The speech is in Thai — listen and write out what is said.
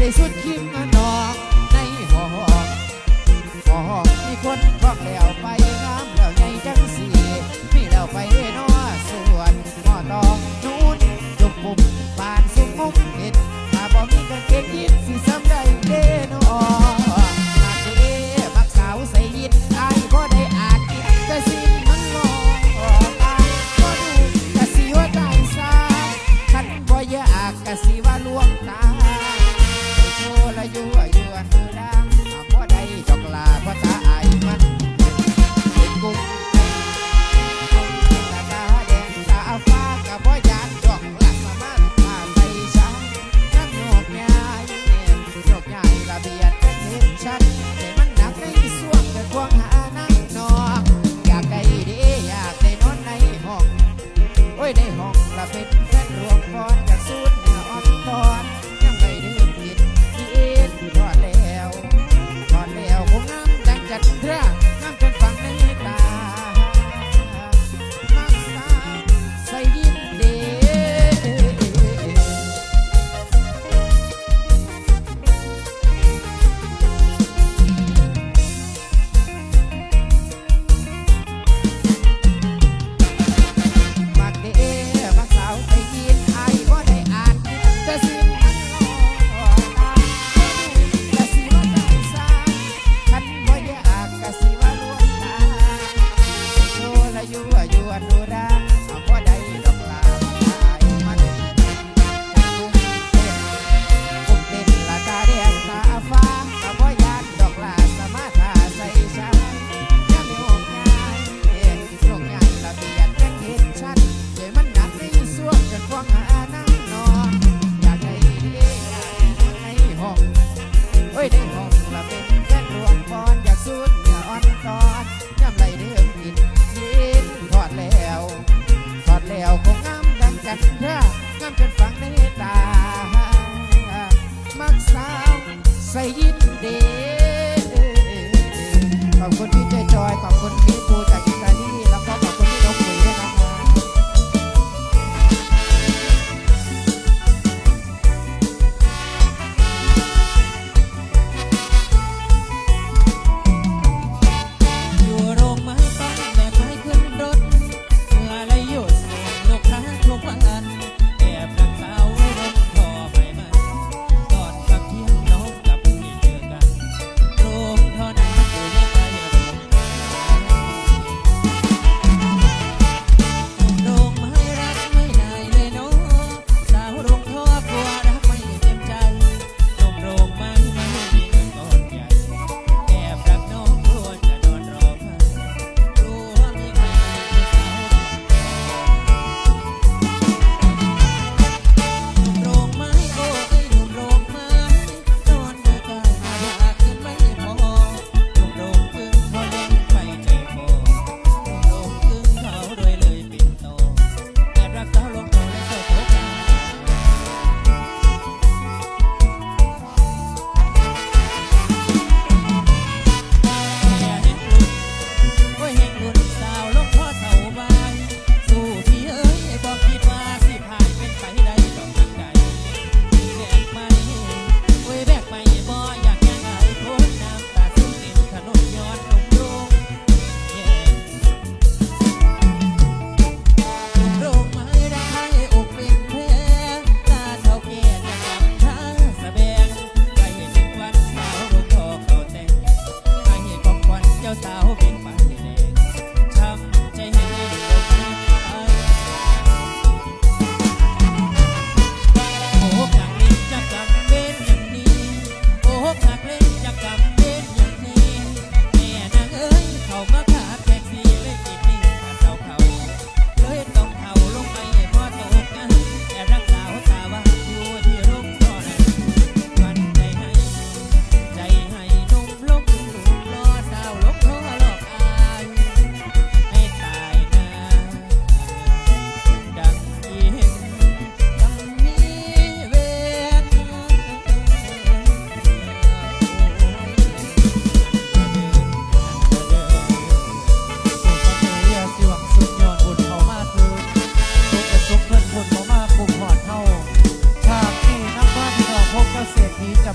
ได้สุดคิมนอกในห้องห้องมีคนคอกแล้วไป ละเป็นเพื่อนรวมพรจะสู้เหนืออ่อนพร ใส่ยินเดขอบคุณพี่จอยจอยขอบคุณ